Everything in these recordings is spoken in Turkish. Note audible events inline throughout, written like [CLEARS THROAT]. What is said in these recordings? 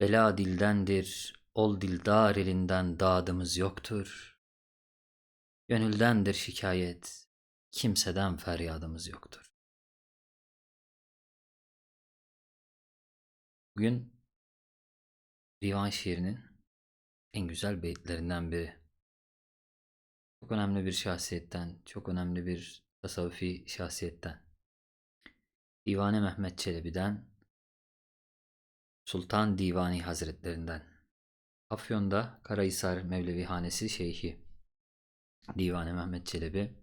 Bela dildendir, ol dildar elinden dağdımız yoktur. Gönüldendir şikayet, kimseden feryadımız yoktur. Bugün divan şiirinin en güzel beytlerinden biri. Çok önemli bir şahsiyetten, çok önemli bir tasavvufi şahsiyetten. Divane Mehmet Çelebi'den Sultan Divani Hazretlerinden. Afyon'da Karahisar Mevlevi Hanesi Şeyhi. Divane Mehmet Çelebi.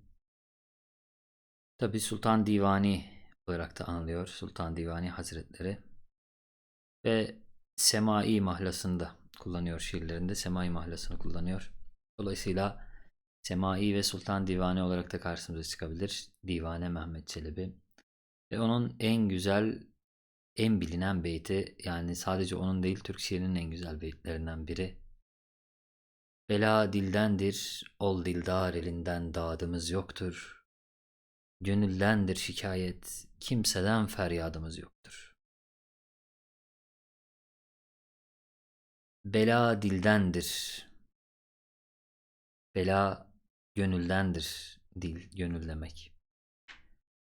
Tabi Sultan Divani olarak da anılıyor. Sultan Divani Hazretleri. Ve Semai mahlasında kullanıyor şiirlerinde. Semai mahlasını kullanıyor. Dolayısıyla Semai ve Sultan Divani olarak da karşımıza çıkabilir. Divane Mehmet Çelebi. Ve onun en güzel en bilinen beyti yani sadece onun değil Türk şiirinin en güzel beytlerinden biri. Bela dildendir, ol dildar elinden dağdımız yoktur. Gönüldendir şikayet, kimseden feryadımız yoktur. Bela dildendir. Bela gönüldendir. Dil, gönül demek.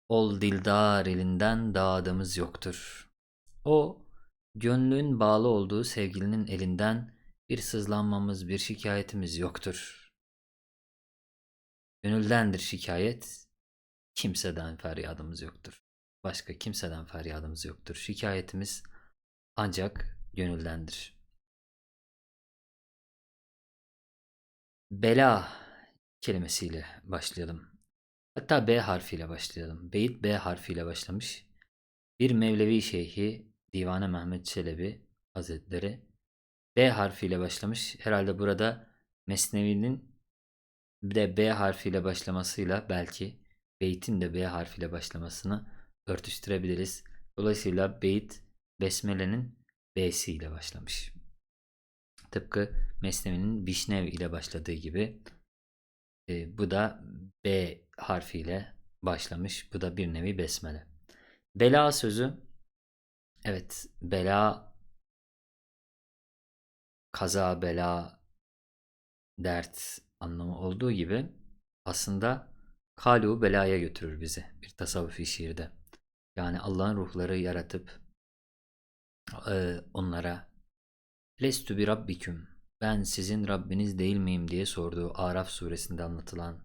Ol dildar elinden dağdımız yoktur. O, gönlün bağlı olduğu sevgilinin elinden bir sızlanmamız, bir şikayetimiz yoktur. Gönüldendir şikayet, kimseden feryadımız yoktur. Başka kimseden feryadımız yoktur. Şikayetimiz ancak gönüldendir. Bela kelimesiyle başlayalım. Hatta B harfiyle başlayalım. Beyit B harfiyle başlamış. Bir Mevlevi şeyhi Divane Mehmet Çelebi Hazretleri B harfiyle başlamış. Herhalde burada Mesnevi'nin de B harfiyle başlamasıyla belki beytin de B harfiyle başlamasını örtüştürebiliriz. Dolayısıyla beyt Besmele'nin B'si ile başlamış. Tıpkı Mesnevi'nin Bişnev ile başladığı gibi e, bu da B harfiyle başlamış. Bu da bir nevi Besmele. Bela sözü Evet, bela, kaza, bela, dert anlamı olduğu gibi aslında kalu belaya götürür bizi bir tasavvufi şiirde. Yani Allah'ın ruhları yaratıp e, onlara Lestu bir rabbiküm ben sizin Rabbiniz değil miyim diye sorduğu Araf suresinde anlatılan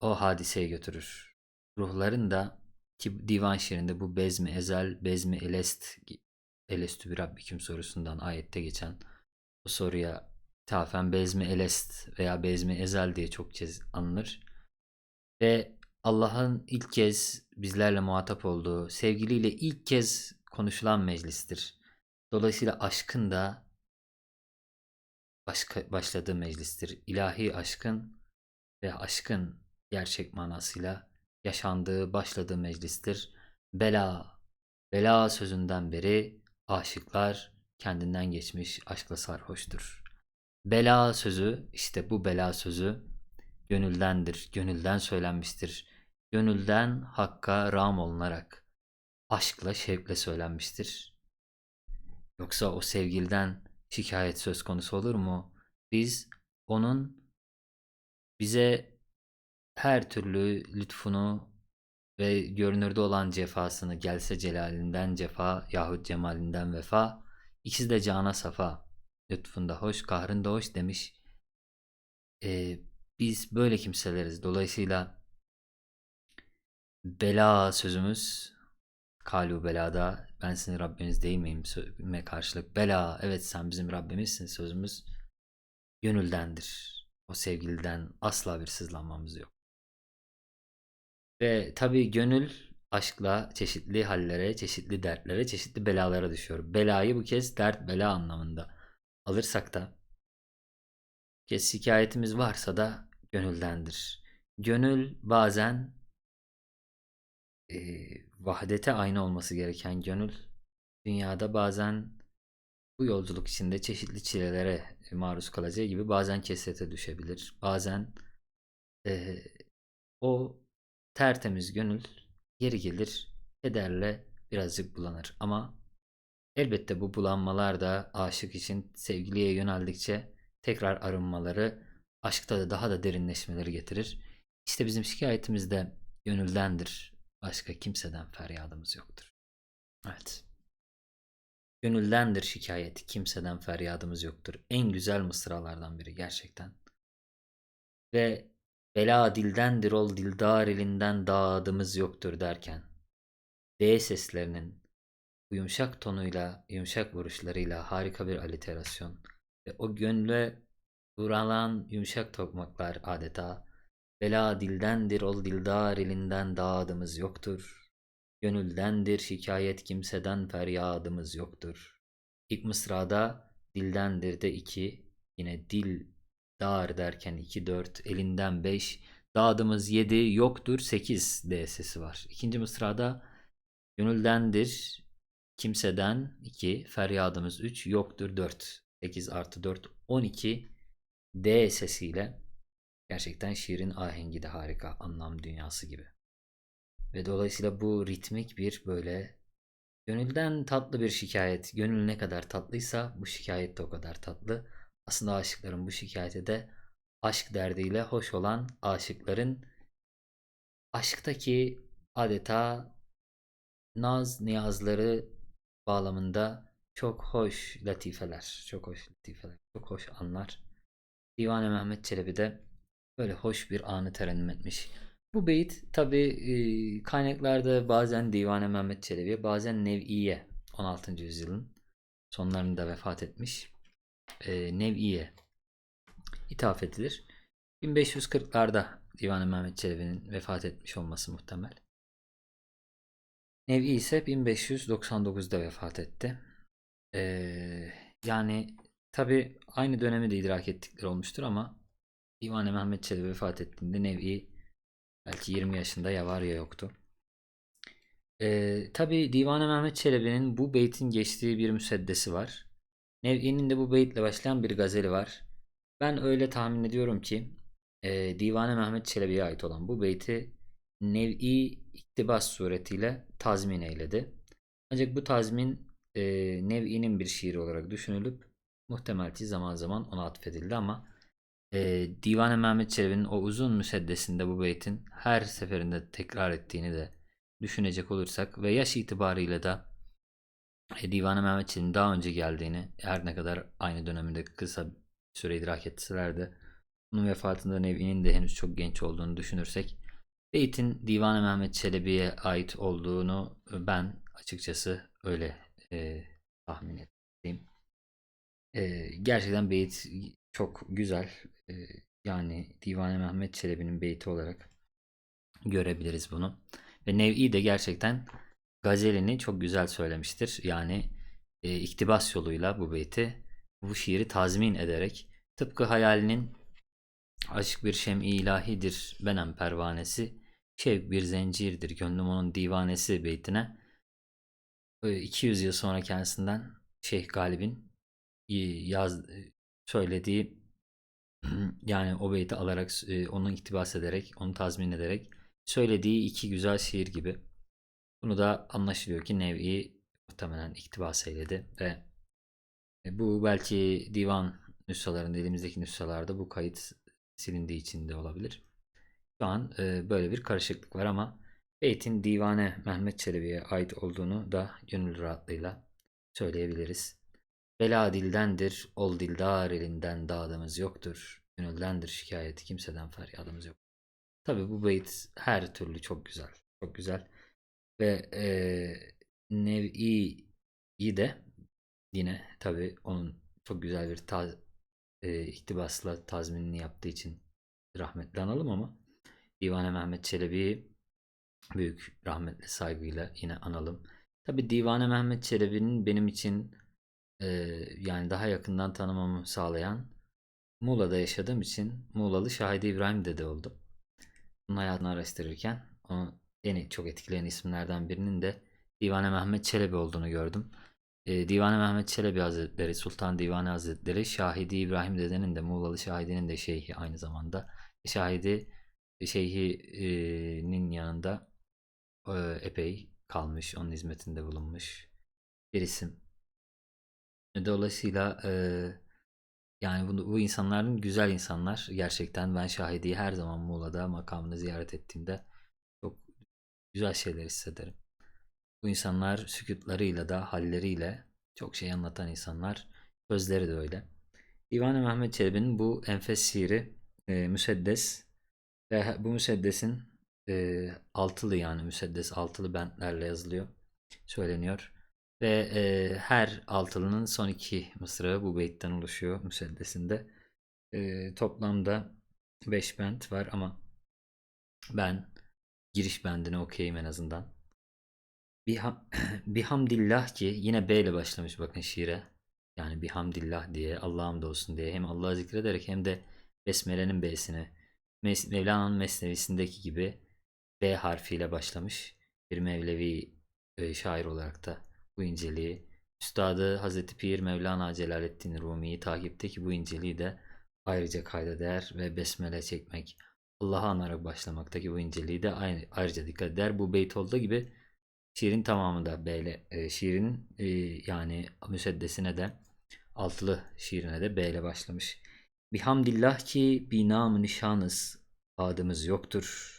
o hadiseye götürür. Ruhların da ki divan şiirinde bu bezmi ezel, bezmi elest, elestü bir rabbiküm sorusundan ayette geçen bu soruya ithafen bezmi elest veya bezmi ezel diye çok kez anılır. Ve Allah'ın ilk kez bizlerle muhatap olduğu, sevgiliyle ilk kez konuşulan meclistir. Dolayısıyla aşkın da başka, başladığı meclistir. İlahi aşkın ve aşkın gerçek manasıyla yaşandığı, başladığı meclistir. Bela, bela sözünden beri aşıklar kendinden geçmiş aşkla sarhoştur. Bela sözü, işte bu bela sözü gönüldendir, gönülden söylenmiştir. Gönülden hakka ram olunarak aşkla, şevkle söylenmiştir. Yoksa o sevgilden şikayet söz konusu olur mu? Biz onun bize her türlü lütfunu ve görünürde olan cefasını gelse celalinden cefa yahut cemalinden vefa ikisi de cana safa lütfunda hoş kahrında hoş demiş. Ee, biz böyle kimseleriz. Dolayısıyla bela sözümüz kalu belada ben sizin Rabbiniz değil miyim sözüme karşılık bela evet sen bizim Rabbimizsin sözümüz gönüldendir. O sevgiliden asla bir sızlanmamız yok. Ve tabii gönül aşkla çeşitli hallere, çeşitli dertlere, çeşitli belalara düşüyor. Belayı bu kez dert bela anlamında alırsak da kez şikayetimiz varsa da gönüldendir. Gönül bazen e, vahdete aynı olması gereken gönül dünyada bazen bu yolculuk içinde çeşitli çilelere maruz kalacağı gibi bazen kesrete düşebilir. Bazen e, o tertemiz gönül geri gelir kederle birazcık bulanır ama Elbette bu bulanmalar da aşık için sevgiliye yöneldikçe tekrar arınmaları, aşkta da daha da derinleşmeleri getirir. İşte bizim şikayetimiz de gönüldendir. Başka kimseden feryadımız yoktur. Evet. Gönüldendir şikayet, kimseden feryadımız yoktur. En güzel mısralardan biri gerçekten. Ve bela dildendir ol dildar elinden dağıdımız yoktur derken D seslerinin bu yumuşak tonuyla, yumuşak vuruşlarıyla harika bir aliterasyon ve o gönle vuralan yumuşak tokmaklar adeta bela dildendir ol dildar elinden dağıdımız yoktur. Gönüldendir şikayet kimseden feryadımız yoktur. İlk mısrada dildendir de iki, yine dil dar derken 2 4 elinden 5 dağdımız 7 yoktur 8 D sesi var. İkinci mısrada gönüldendir kimseden 2 feryadımız 3 yoktur 4 8 artı 4 12 D sesiyle gerçekten şiirin ahengi de harika anlam dünyası gibi. Ve dolayısıyla bu ritmik bir böyle gönülden tatlı bir şikayet. Gönül ne kadar tatlıysa bu şikayet de o kadar tatlı. Aslında aşıkların bu şikayeti de aşk derdiyle hoş olan aşıkların aşktaki adeta naz niyazları bağlamında çok hoş latifeler, çok hoş latifeler, çok hoş anlar. Divane Mehmet Çelebi de böyle hoş bir anı terennüm etmiş. Bu beyit tabi kaynaklarda bazen Divane Mehmet Çelebi'ye bazen Nev'iye 16. yüzyılın sonlarında vefat etmiş e, Nev'iye ithaf edilir. 1540'larda Divan-ı Mehmet Çelebi'nin vefat etmiş olması muhtemel. Nev'i ise 1599'da vefat etti. Ee, yani tabi aynı dönemi de idrak ettikleri olmuştur ama Divan-ı Mehmet Çelebi vefat ettiğinde Nev'i belki 20 yaşında ya var ya yoktu. Ee, tabi Divan-ı Mehmet Çelebi'nin bu beytin geçtiği bir müseddesi var. Nev'i'nin de bu beyitle başlayan bir gazeli var. Ben öyle tahmin ediyorum ki e, Divane Mehmet Çelebi'ye ait olan bu beyti Nev'i iktibas suretiyle tazmin eyledi. Ancak bu tazmin e, Nev'i'nin bir şiiri olarak düşünülüp muhtemel ki zaman zaman ona atfedildi ama e, Divane Mehmet Çelebi'nin o uzun müseddesinde bu beytin her seferinde tekrar ettiğini de düşünecek olursak ve yaş itibarıyla da e, Divan-ı daha önce geldiğini her ne kadar aynı döneminde kısa süre idrak etseler de onun vefatında Nevi'nin de henüz çok genç olduğunu düşünürsek Beyt'in Divan-ı Mehmet Çelebi'ye ait olduğunu ben açıkçası öyle e, tahmin ettiğim. E, gerçekten beyt çok güzel. E, yani Divan-ı Mehmet Çelebi'nin beyti olarak görebiliriz bunu. Ve Nev'i de gerçekten gazelini çok güzel söylemiştir. Yani e, iktibas yoluyla bu beyti bu şiiri tazmin ederek tıpkı hayalinin aşk bir şem ilahidir benem pervanesi şevk bir zencirdir gönlüm onun divanesi beytine 200 yıl sonra kendisinden Şeyh Galib'in yaz söylediği [CLEARS THROAT] yani o beyti alarak onu iktibas ederek onu tazmin ederek söylediği iki güzel şiir gibi bunu da anlaşılıyor ki Nev'i muhtemelen iktibas eyledi ve e, bu belki divan nüshalarında elimizdeki nüshalarda bu kayıt silindiği için de olabilir. Şu an e, böyle bir karışıklık var ama Beyt'in divane Mehmet Çelebi'ye ait olduğunu da gönül rahatlığıyla söyleyebiliriz. Bela dildendir, ol dildar elinden dağdığımız yoktur. Gönüldendir şikayeti kimseden feryadımız yok. Tabi bu beyt her türlü çok güzel. Çok güzel. Ve e, Nev'i'yi de yine tabi onun çok güzel bir ta, e, iktibasla tazminini yaptığı için rahmetli analım ama Divane Mehmet Çelebi'yi büyük rahmetle saygıyla yine analım. Tabi Divane Mehmet Çelebi'nin benim için e, yani daha yakından tanımamı sağlayan Muğla'da yaşadığım için Muğlalı Şahidi İbrahim dede oldu. Onun hayatını araştırırken onu beni çok etkileyen isimlerden birinin de Divane Mehmet Çelebi olduğunu gördüm. E, Divane Mehmet Çelebi Hazretleri, Sultan Divane Hazretleri, Şahidi İbrahim Dede'nin de Muğlalı Şahidi'nin de şeyhi aynı zamanda. Şahidi şeyhinin yanında e, epey kalmış, onun hizmetinde bulunmuş bir isim. Dolayısıyla e, yani bu, bu insanların güzel insanlar. Gerçekten ben Şahidi'yi her zaman Muğla'da makamını ziyaret ettiğimde güzel şeyler hissederim. Bu insanlar sükutlarıyla da halleriyle çok şey anlatan insanlar. Sözleri de öyle. Divan-ı Mehmet Çelebi'nin bu enfes şiiri e, Müseddes ve bu Müseddes'in e, altılı yani Müseddes altılı bentlerle yazılıyor. Söyleniyor. Ve e, her altılının son iki mısrağı bu beytten oluşuyor Müseddes'inde. E, toplamda 5 bent var ama ben giriş bendini okuyayım en azından. Biham, [CLEARS THROAT] bihamdillah ki yine B ile başlamış bakın şiire. Yani bihamdillah diye Allah'ım da olsun diye hem Allah'ı zikrederek hem de Besmele'nin B'sini Mes- Mevlana'nın Mesnevisindeki gibi B harfiyle başlamış. Bir Mevlevi e, şair olarak da bu inceliği Üstadı Hazreti Pir Mevlana Celaleddin Rumi'yi takipteki bu inceliği de ayrıca kayda değer ve besmele çekmek Allah'ı anarak başlamaktaki bu inceliği de aynı, ayrıca dikkat eder. Bu beyt olduğu gibi şiirin tamamı da böyle e, şiirin e, yani müseddesine de altılı şiirine de B ile başlamış. Bihamdillah ki binam nişanız adımız yoktur.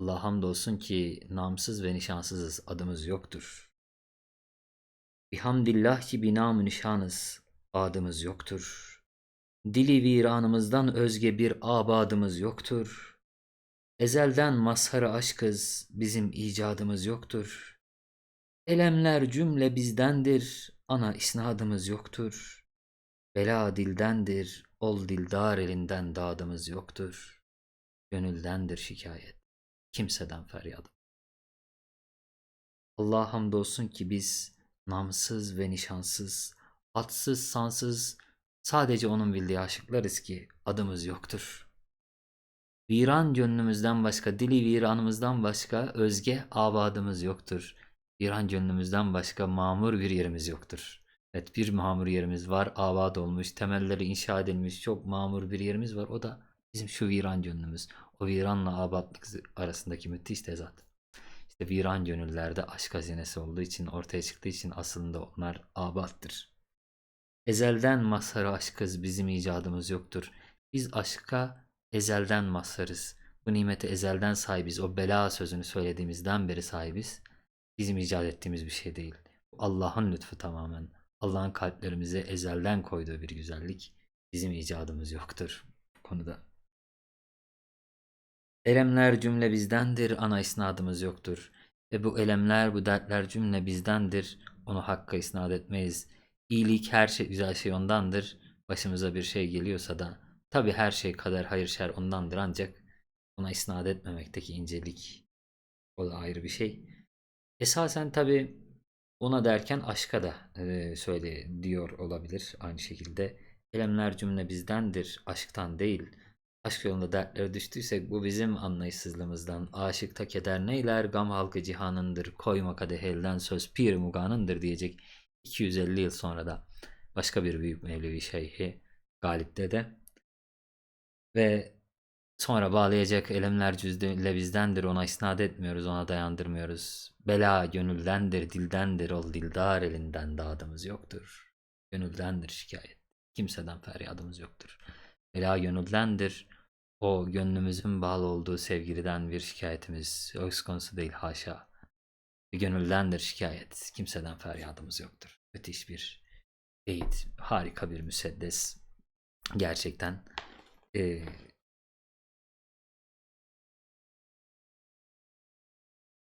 Allah hamdolsun ki namsız ve nişansızız adımız yoktur. Bihamdillah ki binam nişanız adımız yoktur. Dili viranımızdan özge bir abadımız yoktur. Ezelden mazharı aşkız bizim icadımız yoktur. Elemler cümle bizdendir, ana isnadımız yoktur. Bela dildendir, ol dildar elinden dadımız yoktur. Gönüldendir şikayet, kimseden feryadım. Allah hamdolsun ki biz namsız ve nişansız, atsız sansız, sadece onun bildiği aşıklarız ki adımız yoktur. Viran gönlümüzden başka, dili viranımızdan başka özge avadımız yoktur. Viran gönlümüzden başka mamur bir yerimiz yoktur. Evet bir mamur yerimiz var, avad olmuş, temelleri inşa edilmiş çok mamur bir yerimiz var. O da bizim şu viran gönlümüz. O viranla abadlık arasındaki müthiş tezat. İşte viran gönüllerde aşk hazinesi olduğu için, ortaya çıktığı için aslında onlar abattır. Ezelden mazharı aşkız bizim icadımız yoktur. Biz aşka ezelden mazharız. Bu nimete ezelden sahibiz. O bela sözünü söylediğimizden beri sahibiz. Bizim icat ettiğimiz bir şey değil. Allah'ın lütfu tamamen. Allah'ın kalplerimize ezelden koyduğu bir güzellik. Bizim icadımız yoktur bu konuda. Elemler cümle bizdendir, ana isnadımız yoktur. Ve bu elemler, bu dertler cümle bizdendir. Onu hakka isnat etmeyiz. İyilik her şey, güzel şey ondandır. Başımıza bir şey geliyorsa da tabi her şey kader, hayır, şer ondandır ancak ona isnat etmemekteki incelik o da ayrı bir şey. Esasen tabi ona derken aşka da e, söyle diyor olabilir aynı şekilde. Elemler cümle bizdendir, aşktan değil. Aşk yolunda dertlere düştüysek bu bizim anlayışsızlığımızdan. Aşıkta keder neyler, gam halkı cihanındır, koyma kadeh elden söz pir muganındır diyecek 250 yıl sonra da başka bir büyük Mevlevi şeyhi Galip Dede ve sonra bağlayacak elemler cüzdüyle bizdendir ona isnat etmiyoruz ona dayandırmıyoruz. Bela gönüldendir dildendir ol dildar elinden dağdımız yoktur. Gönüldendir şikayet kimseden feryadımız yoktur. Bela gönüldendir o gönlümüzün bağlı olduğu sevgiliden bir şikayetimiz söz konusu değil haşa gönüldendir şikayet. Kimseden feryadımız yoktur. Müthiş bir beyit. Harika bir müseddes. Gerçekten. Ee,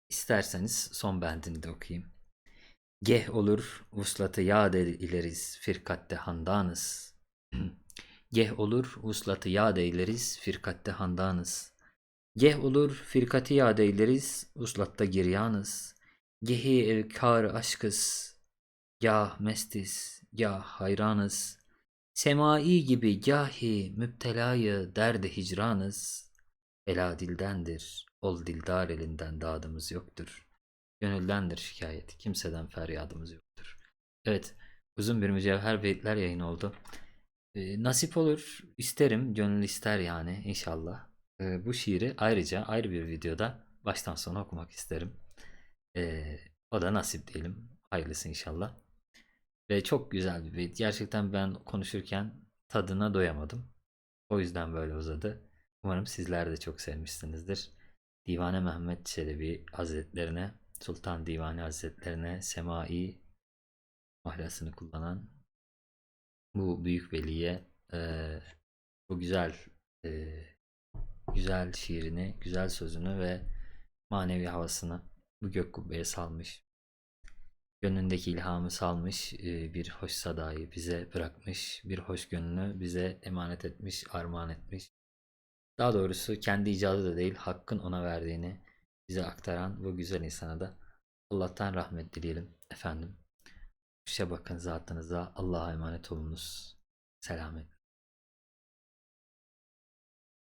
isterseniz son bendini de okuyayım. Geh olur vuslatı yad ileriz firkatte handanız. [CLEARS THROAT] Geh olur vuslatı yad eyleriz firkatte handanız. Geh olur firkati yad eyleriz uslatta giryanız. Gehi evkar aşkız, gah mestis, gah hayranız. Semai gibi gahi müptelayı derde hicranız. Ela dildendir, ol dildar elinden dadımız yoktur. Gönüldendir şikayet, kimseden feryadımız yoktur. Evet, uzun bir mücevher beyitler yayın oldu. Ee, nasip olur, isterim, gönül ister yani inşallah. Ee, bu şiiri ayrıca ayrı bir videoda baştan sona okumak isterim. Ee, o da nasip diyelim. Hayırlısı inşallah. Ve çok güzel bir beyit. Gerçekten ben konuşurken tadına doyamadım. O yüzden böyle uzadı. Umarım sizler de çok sevmişsinizdir. Divane Mehmet Çelebi Hazretlerine, Sultan Divani Hazretlerine semai mahlasını kullanan bu büyük veliye eee, bu güzel eee, güzel şiirini, güzel sözünü ve manevi havasını bu gök kubbeye salmış. Gönlündeki ilhamı salmış, eee, bir hoş sadayı bize bırakmış, bir hoş gönlünü bize emanet etmiş, armağan etmiş. Daha doğrusu kendi icadı da değil, Hakk'ın ona verdiğini bize aktaran bu güzel insana da Allah'tan rahmet dileyelim efendim. Hoşça bakın zatınıza. Allah'a emanet olunuz. Selamet.